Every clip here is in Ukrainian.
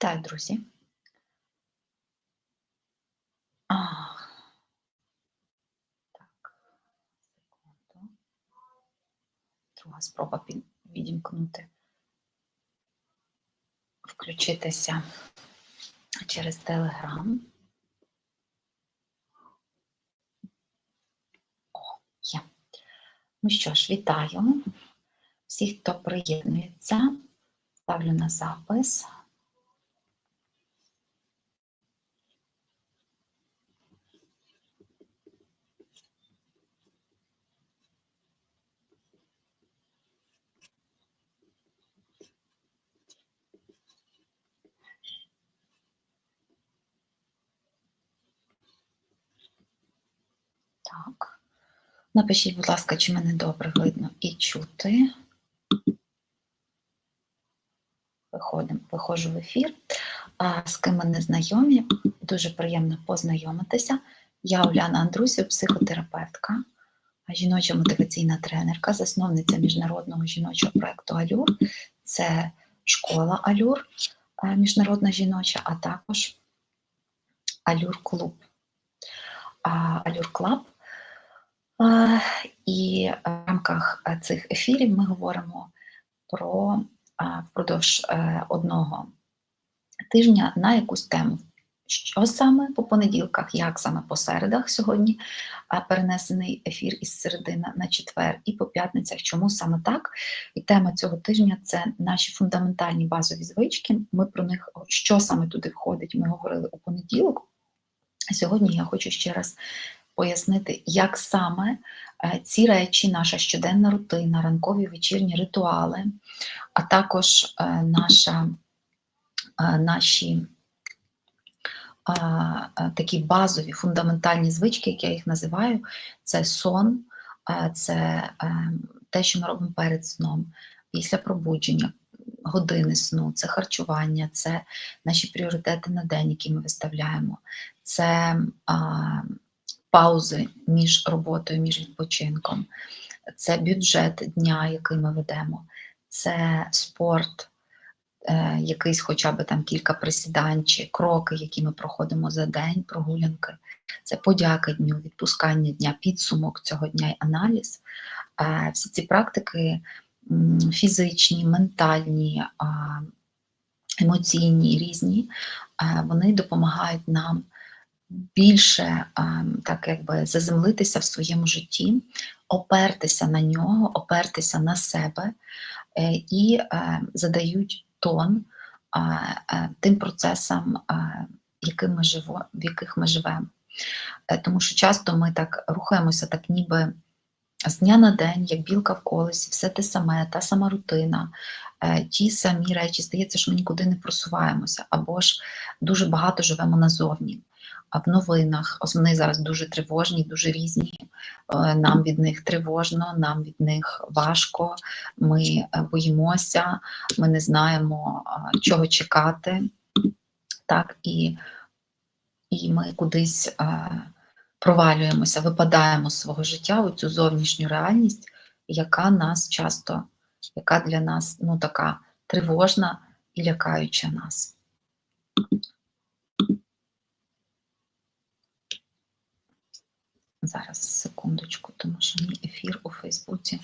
Вітаю, друзі. Так, секунду. Друга спроба відімкнути, включитися через Телеграм. О, є. Ну що ж, вітаю всіх, хто приєднується. Ставлю на запис. Так. Напишіть, будь ласка, чи мене добре видно і чути. Виходимо, виходжу в ефір. А з ким ми не знайомі, дуже приємно познайомитися. Я Уляна Андрусів, психотерапевтка, жіноча мотиваційна тренерка, засновниця міжнародного жіночого проєкту Алюр. Це школа Алюр, е, міжнародна жіноча, а також Алюр Клуб. Алюр Клаб. І в рамках е, цих ефірів ми говоримо про впродовж е, одного тижня на якусь тему. Що саме по понеділках, як саме по середах сьогодні перенесений ефір із середи на, на четвер, і по п'ятницях. Чому саме так? І тема цього тижня це наші фундаментальні базові звички. Ми про них, що саме туди входить, ми говорили у понеділок. Сьогодні я хочу ще раз пояснити, як саме е, ці речі, наша щоденна рутина, ранкові вечірні ритуали, а також е, наша, е, наші такі базові фундаментальні звички, як я їх називаю, це сон, це те, що ми робимо перед сном, після пробудження, години сну, це харчування, це наші пріоритети на день, які ми виставляємо, це а, паузи між роботою, між відпочинком, це бюджет дня, який ми ведемо, це спорт е, якийсь хоча б там кілька присідань чи кроки, які ми проходимо за день, прогулянки, це подяка дню, відпускання дня, підсумок цього дня і аналіз. Е, Всі ці практики фізичні, ментальні, емоційні, різні, е, вони допомагають нам більше так якби заземлитися в своєму житті, опертися на нього, опертися на себе е, і е, задають тон е, тим процесам, яким ми живо, в яких ми живемо. Тому що часто ми так рухаємося, так ніби з дня на день, як білка в колесі, все те саме, та сама рутина, ті самі речі, здається, що ми нікуди не просуваємося, або ж дуже багато живемо назовні. В новинах, вони зараз дуже тривожні, дуже різні. Е, Нам від них тривожно, нам від них важко, ми е, боїмося, ми не знаємо, чого чекати. Так, і, і ми кудись е, провалюємося, випадаємо з свого життя у цю зовнішню реальність, яка нас часто, яка для нас ну, така тривожна і лякаюча нас. Зараз секундочку, тому що мій ефір у Фейсбуці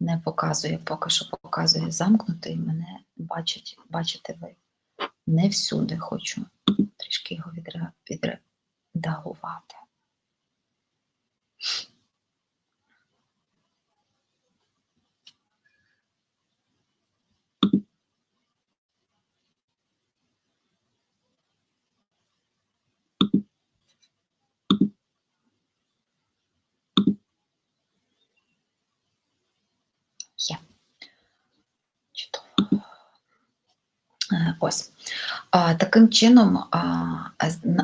не показує, поки що показує замкнутий. Мене бачить, бачите ви не всюди хочу трішки його відре, відредагувати. Ось. Таким чином,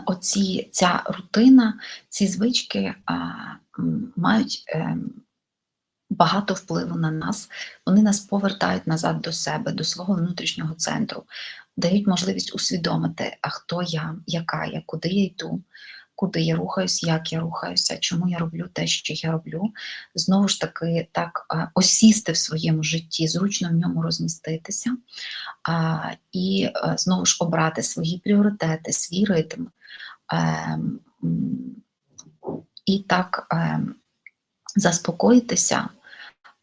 оці, ця рутина, ці звички мають ем, багато впливу на нас. Вони нас повертають назад до себе, до свого внутрішнього центру, дають можливість усвідомити, а хто я, яка я, куди я йду, куди я рухаюсь, як я рухаюся, чому я роблю те, що я роблю. Знову ж таки, так осісти в своєму житті, зручно в ньому розміститися, і знову ж обрати свої пріоритети, свій ритм. Ем, і так ем, заспокоїтися,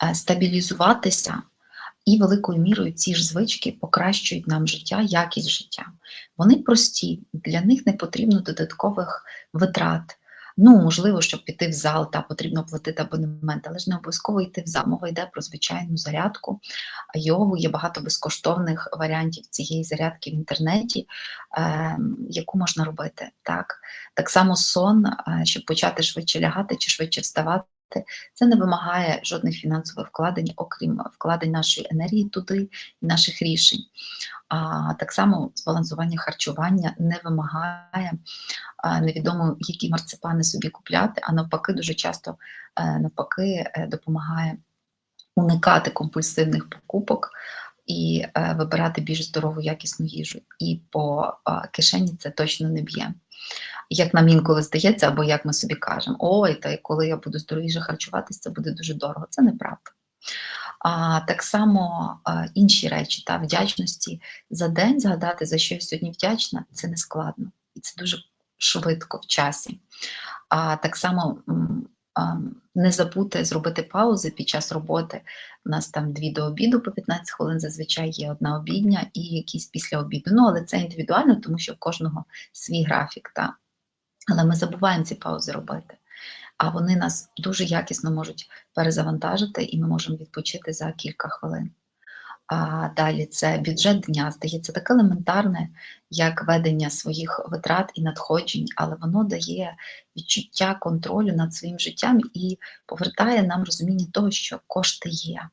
е, стабілізуватися. І великою мірою ці ж звички покращують нам життя, якість життя. Вони прості, для них не потрібно додаткових витрат. Ну, можливо, щоб піти в зал, та потрібно платити абонемент, але ж не обов'язково йти в зал. Мова йде про звичайну зарядку. Йогу є багато безкоштовних варіантів цієї зарядки в інтернеті, е, яку можна робити. Так так само сон, е, щоб почати швидше лягати чи швидше вставати. Це не вимагає жодних фінансових вкладень, окрім вкладень нашої енергії туди і наших рішень. А так само збалансування харчування не вимагає невідомо, які марципани собі купляти, а навпаки, дуже часто е, навпаки е, допомагає уникати компульсивних покупок. І е, вибирати більш здорову якісну їжу. І по кишені це точно не б'є як нам інколи здається, або як ми собі кажемо, ой, та коли я буду здоровіше харчуватися, це буде дуже дорого. Це неправда. А так само а, інші речі та вдячності за день згадати, за що я сьогодні вдячна, це не складно і це дуже швидко в часі. А так само а, не забути зробити паузи під час роботи. У нас там дві до обіду по 15 хвилин, зазвичай є одна обідня і якісь після обіду. Ну, але це індивідуально, тому що в кожного свій графік. Та. Але ми забуваємо ці паузи робити. А вони нас дуже якісно можуть перезавантажити, і ми можемо відпочити за кілька хвилин. А далі це бюджет дня, здається, таке елементарне, як ведення своїх витрат і надходжень, але воно дає відчуття контролю над своїм життям і повертає нам розуміння того, що кошти є,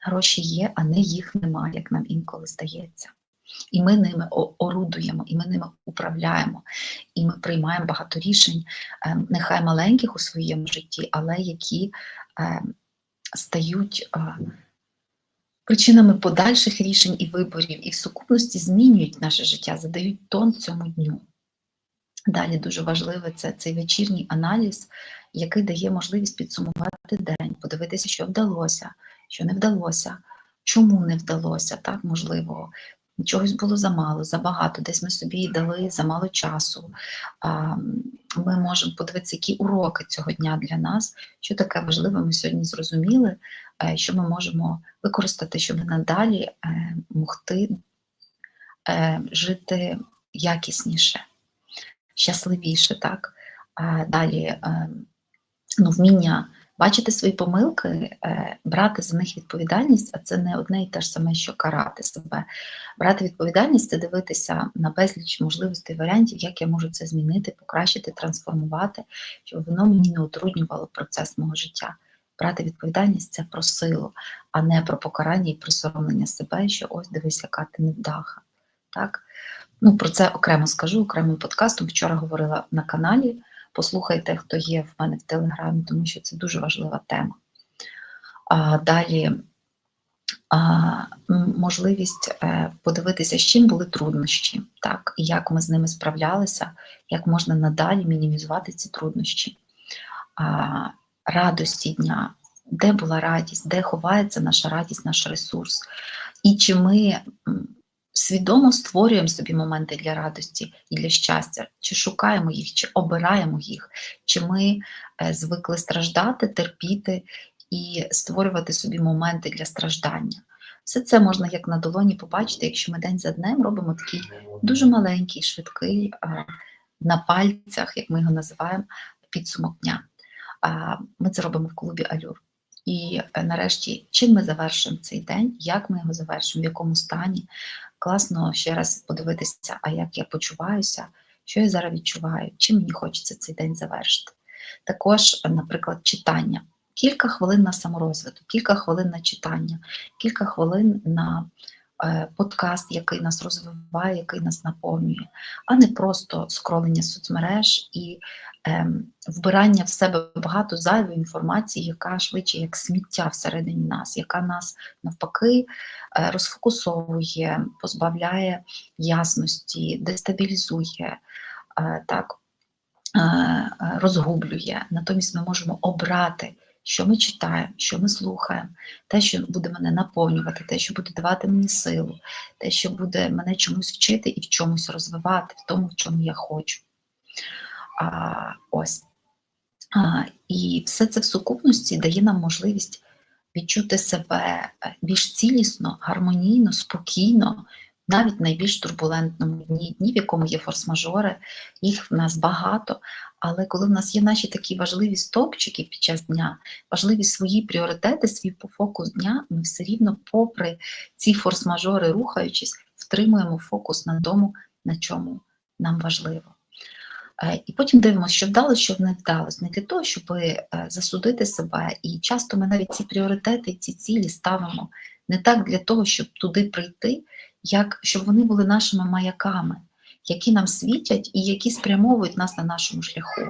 гроші є, а не їх немає, як нам інколи здається. І ми ними орудуємо, і ми ними управляємо, і ми приймаємо багато рішень, ем, нехай маленьких у своєму житті, але які ем, стають е, причинами подальших рішень і виборів, і в сукупності змінюють наше життя, задають тон цьому дню. Далі дуже важливе це цей вечірній аналіз, який дає можливість підсумувати день, подивитися, що вдалося, що не вдалося, чому не вдалося, так можливо, Чогось було замало, забагато, десь ми собі дали замало часу. Ми можемо подивитися, які уроки цього дня для нас, що таке важливе, ми сьогодні зрозуміли, е, що ми можемо використати, щоб надалі е, могти е, жити якісніше, щасливіше. так. Далі ну, вміння бачити свої помилки, е, брати за них відповідальність, а це не одне і те ж саме, що карати себе. Брати відповідальність це дивитися на безліч можливостей варіантів, як я можу це змінити, покращити, трансформувати, щоб воно мені не утруднювало процес мого життя. Брати відповідальність це про силу, а не про покарання і присоромлення себе, що ось дивись, яка ти невдаха. Так? Ну, Про це окремо скажу, окремим подкастом. Вчора говорила на каналі. Послухайте, хто є в мене в Телеграмі, тому що це дуже важлива тема. А, Далі а, можливість е, подивитися, з чим були труднощі, так, як ми з ними справлялися, як можна надалі мінімізувати ці труднощі, а, радості дня, де була радість, де ховається наша радість, наш ресурс, і чи ми свідомо створюємо собі моменти для радості і для щастя, чи шукаємо їх, чи обираємо їх, чи ми е, звикли страждати, терпіти і створювати собі моменти для страждання. Все це можна як на долоні побачити, якщо ми день за днем робимо такий дуже маленький, швидкий е, на пальцях, як ми його називаємо, підсумок дня. Ми це робимо в клубі Алюр. І е, нарешті, чим ми завершуємо цей день, як ми його завершуємо, в якому стані. Класно ще раз подивитися, а як я почуваюся, що я зараз відчуваю, чим мені хочеться цей день завершити. Також, наприклад, читання. Кілька хвилин на саморозвиток, кілька хвилин на читання, кілька хвилин на е, подкаст, який нас розвиває, який нас наповнює, а не просто скролення соцмереж і вбирання в себе багато зайвої інформації, яка швидше як сміття всередині нас, яка нас навпаки е, розфокусовує, позбавляє ясності, дестабілізує. Е, так. е, розгублює. Натомість ми можемо обрати, що ми читаємо, що ми слухаємо, те, що буде мене наповнювати, те, що буде давати мені силу, те, що буде мене чомусь вчити і в чомусь розвивати, в тому, в чому я хочу. А, Ось. А, І все це в сукупності дає нам можливість відчути себе е, більш цілісно, гармонійно, спокійно, навіть в найбільш турбулентному дні, дні, в якому є форс-мажори, їх в нас багато. Але коли в нас є наші такі важливі стовпчики під час дня, важливі свої пріоритети, свій фокус дня, ми все рівно, попри ці форс-мажори, рухаючись, втримуємо фокус на тому, на чому нам важливо. Е, і потім дивимося, що вдалося, що не вдалося, не для того, щоб е, засудити себе. І часто ми навіть ці пріоритети, ці цілі ставимо не так для того, щоб туди прийти, як щоб вони були нашими маяками, які нам світять і які спрямовують нас на нашому шляху.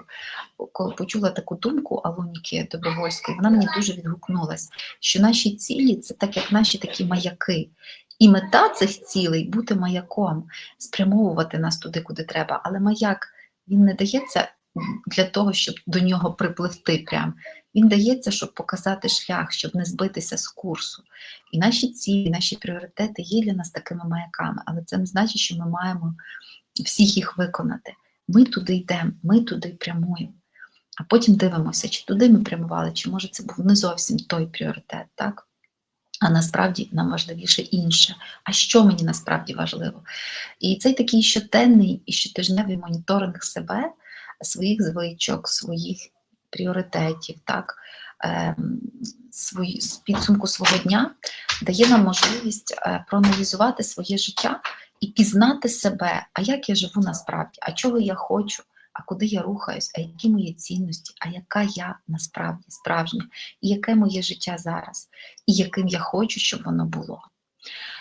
Коли почула таку думку Алоніки Добровольської, вона мені дуже відгукнулася, що наші цілі це так, як наші такі маяки. І мета цих цілей бути маяком, спрямовувати нас туди, куди треба. Але маяк він не дається для того, щоб до нього припливти. Прям. Він дається, щоб показати шлях, щоб не збитися з курсу. І наші цілі, наші пріоритети є для нас такими маяками, але це не значить, що ми маємо всіх їх виконати. Ми туди йдемо, ми туди прямуємо. А потім дивимося, чи туди ми прямували, чи може це був не зовсім той пріоритет, так? А насправді нам важливіше інше. А що мені насправді важливо? І цей такий щоденний і щотижневий моніторинг себе, своїх звичок, своїх пріоритетів, так, ем, свої, підсумку свого дня дає нам можливість е, проаналізувати своє життя і пізнати себе, а як я живу насправді, а чого я хочу, а куди я рухаюсь, а які мої цінності, а яка я насправді справжня, і яке моє життя зараз, і яким я хочу, щоб воно було.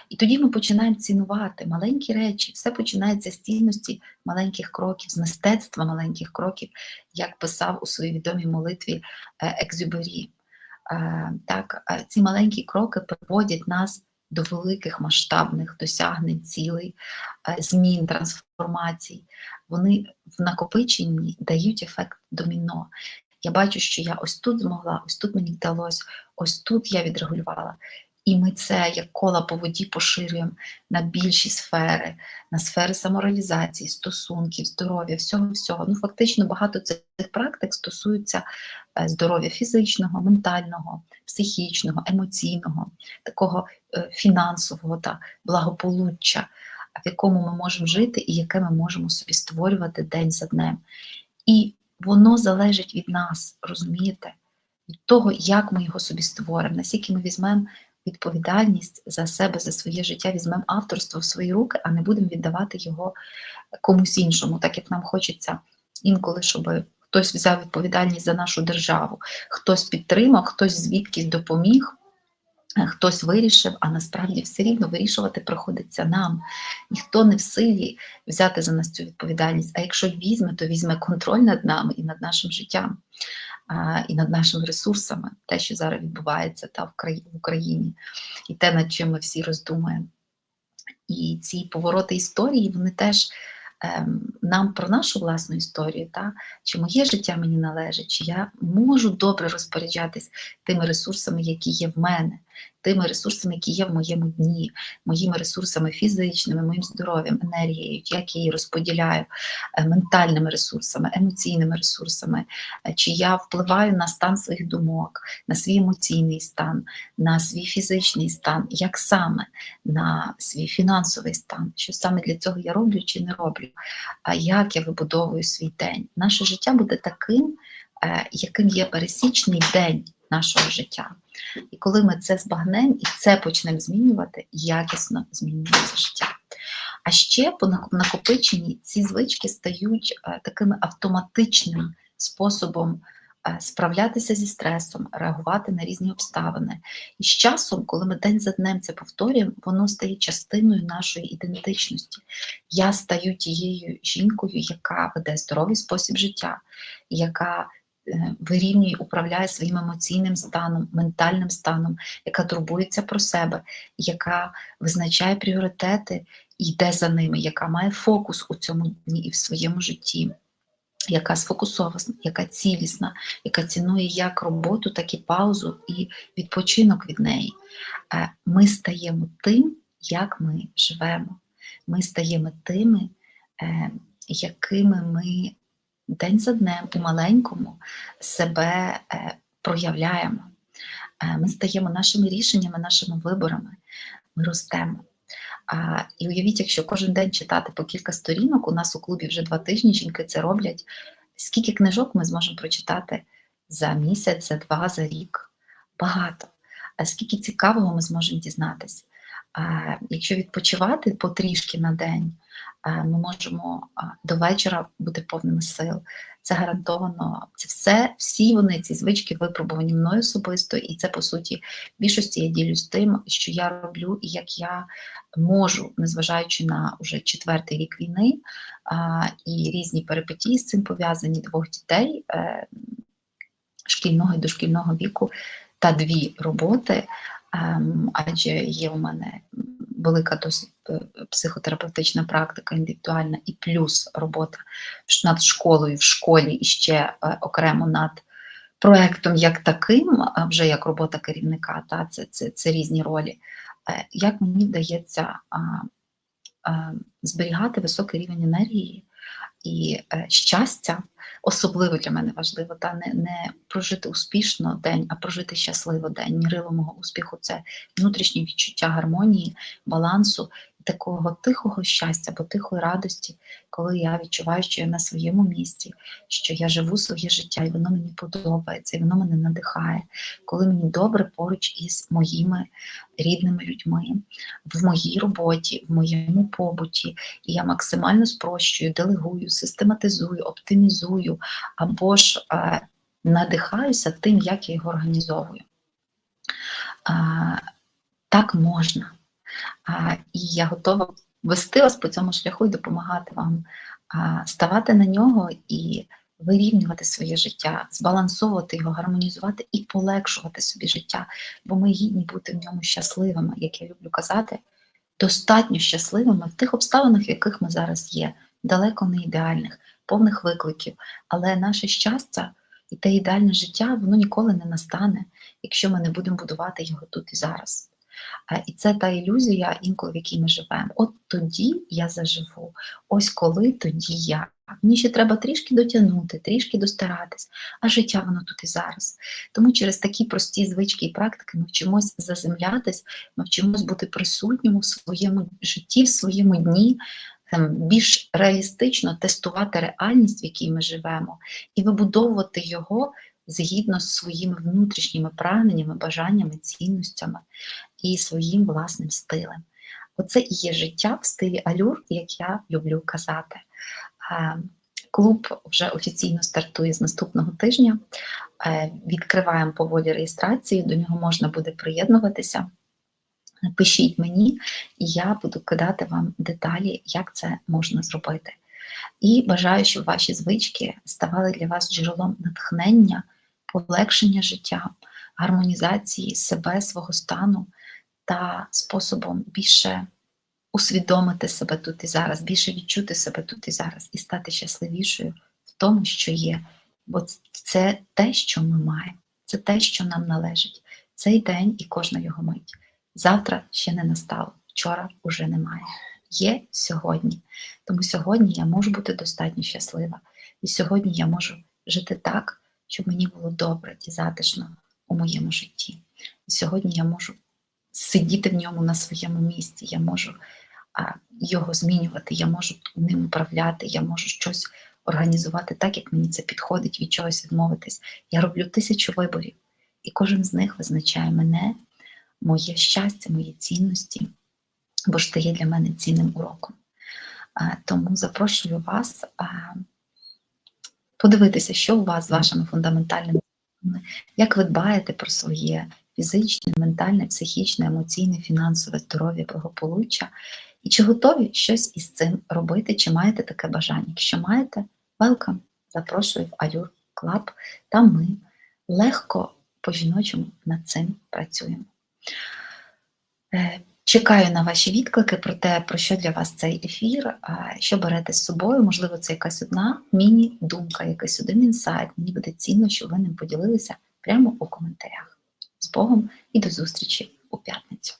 І тоді ми починаємо цінувати маленькі речі, все починається з цінності маленьких кроків, з мистецтва маленьких кроків, як писав у своїй відомій молитві е, Екзюбері. Е, так, е, Ці маленькі кроки приводять нас до великих масштабних досягнень, цілей, змін, трансформацій. Вони в накопиченні дають ефект доміно. Я бачу, що я ось тут змогла, ось тут мені вдалося, ось тут я відрегулювала. І ми це як кола по воді поширюємо на більші сфери, на сфери самореалізації, стосунків, здоров'я, всього всього. Ну, фактично, багато цих практик стосуються е, здоров'я фізичного, ментального, психічного, емоційного, такого е, фінансового та благополуччя, в якому ми можемо жити і яке ми можемо собі створювати день за днем. І воно залежить від нас, розумієте? Від того, як ми його собі створимо, наскільки ми візьмемо відповідальність за себе, за своє життя, візьмемо авторство в свої руки, а не будемо віддавати його комусь іншому, так як нам хочеться інколи, щоб хтось взяв відповідальність за нашу державу, хтось підтримав, хтось звідкись допоміг. Хтось вирішив, а насправді все рівно вирішувати приходиться нам. Ніхто не в силі взяти за нас цю відповідальність. А якщо візьме, то візьме контроль над нами і над нашим життям і над нашими ресурсами, те, що зараз відбувається та в Україні, і те, над чим ми всі роздумуємо. І ці повороти історії, вони теж нам про нашу власну історію, та? чи моє життя мені належить, чи я можу добре розпоряджатись тими ресурсами, які є в мене, тими ресурсами, які є в моєму дні, моїми ресурсами фізичними, моїм здоров'ям, енергією, як я її розподіляю, е, ментальними ресурсами, емоційними ресурсами, е, чи я впливаю на стан своїх думок, на свій емоційний стан, на свій фізичний стан, як саме на свій фінансовий стан, що саме для цього я роблю чи не роблю, як я вибудовую свій день. Наше життя буде таким, е, яким є пересічний день нашого життя. І коли ми це збагнемо і це почнемо змінювати, якісно змінюється життя. А ще по накопиченні ці звички стають е, таким автоматичним способом е, справлятися зі стресом, реагувати на різні обставини. І з часом, коли ми день за днем це повторюємо, воно стає частиною нашої ідентичності. Я стаю тією жінкою, яка веде здоровий спосіб життя, яка вирівнює, управляє своїм емоційним станом, ментальним станом, яка турбується про себе, яка визначає пріоритети і йде за ними, яка має фокус у цьому дні і в своєму житті. яка сфокусована, яка цілісна, яка цінує як роботу, так і паузу і відпочинок від неї. Е, Ми стаємо тим, як ми живемо. Ми стаємо тими, е, якими ми день за днем у маленькому себе е, проявляємо. Е, Ми стаємо нашими рішеннями, нашими виборами, ми ростемо. А, І уявіть, якщо кожен день читати по кілька сторінок, у нас у клубі вже два тижні жінки це роблять. Скільки книжок ми зможемо прочитати за місяць, за два, за рік? Багато. А скільки цікавого ми зможемо дізнатися? Якщо відпочивати потрішки на день, ми можемо до вечора бути повними сил. Це гарантовано. Це все, всі вони, ці звички випробувані мною особисто, і це по суті в більшості я ділюсь тим, що я роблю і як я можу, незважаючи на уже четвертий рік війни а, і різні перипетії з цим пов'язані двох дітей е, шкільного і дошкільного віку та дві роботи. Ем, адже є у мене велика досить е, психотерапевтична практика індивідуальна і плюс робота над школою в школі і ще е, окремо над проектом як таким, вже як робота керівника, та це, це, це різні ролі. Е, Як мені вдається зберігати високий рівень енергії і е, щастя, особливо для мене важливо, та не, не прожити успішно день, а прожити щасливо день. Мірило мого успіху це внутрішнє відчуття гармонії, балансу, такого тихого щастя або тихої радості, коли я відчуваю, що я на своєму місці, що я живу своє життя, і воно мені подобається, і воно мене надихає, коли мені добре поруч із моїми рідними людьми, в моїй роботі, в моєму побуті, і я максимально спрощую, делегую, систематизую, оптимізую або ж е, надихаюся тим, як я його організовую. Е, так можна. І я готова вести вас по цьому шляху і допомагати вам ставати на нього і вирівнювати своє життя, збалансовувати його, гармонізувати і полегшувати собі життя, бо ми гідні бути в ньому щасливими, як я люблю казати, достатньо щасливими в тих обставинах, в яких ми зараз є, далеко не ідеальних, повних викликів. Але наше щастя і те ідеальне життя воно ніколи не настане, якщо ми не будемо будувати його тут і зараз. Е, І це та ілюзія, інколи в якій ми живемо. От тоді я заживу. Ось коли тоді я. Мені ще треба трішки дотягнути, трішки достаратись, а життя воно тут і зараз. Тому через такі прості звички і практики ми вчимось заземлятись, ми вчимось бути присутнім у своєму житті, в своєму дні, там, більш реалістично тестувати реальність, в якій ми живемо, і вибудовувати його згідно з своїми внутрішніми прагненнями, бажаннями, цінностями і своїм власним стилем. Оце і є життя в стилі алюр, як я люблю казати. Е, Клуб вже офіційно стартує з наступного тижня. Е, Відкриваємо поволі реєстрації, до нього можна буде приєднуватися. Пишіть мені, і я буду кидати вам деталі, як це можна зробити. І бажаю, щоб ваші звички ставали для вас джерелом натхнення, полегшення життя, гармонізації себе, свого стану та способом більше усвідомити себе тут і зараз, більше відчути себе тут і зараз і стати щасливішою в тому, що є. Бо це те, що ми маємо, це те, що нам належить. Цей день і кожна його мить. Завтра ще не настало, вчора вже немає. Є сьогодні. Тому сьогодні я можу бути достатньо щаслива. І сьогодні я можу жити так, щоб мені було добре і затишно у моєму житті. І сьогодні я можу сидіти в ньому на своєму місці, я можу його змінювати, я можу ним управляти, я можу щось організувати так, як мені це підходить, від чогось відмовитись. Я роблю тисячу виборів, і кожен з них визначає мене, моє щастя, мої цінності, бо ж стає для мене цінним уроком. Тому запрошую вас подивитися, що у вас з вашими фундаментальними як ви дбаєте про своє фізичне, ментальне, психічне, емоційне, фінансове здоров'я, благополуччя, і чи готові щось із цим робити, чи маєте таке бажання? Якщо маєте, welcome, запрошую в Allure Club, там ми легко по-жіночому над цим працюємо. Е, Чекаю на ваші відклики про те, про що для вас цей ефір, що берете з собою. Можливо, це якась одна міні-думка, якийсь один інсайт. Мені буде цінно, щоб ви ним поділилися прямо у коментарях з Богом і до зустрічі у п'ятницю.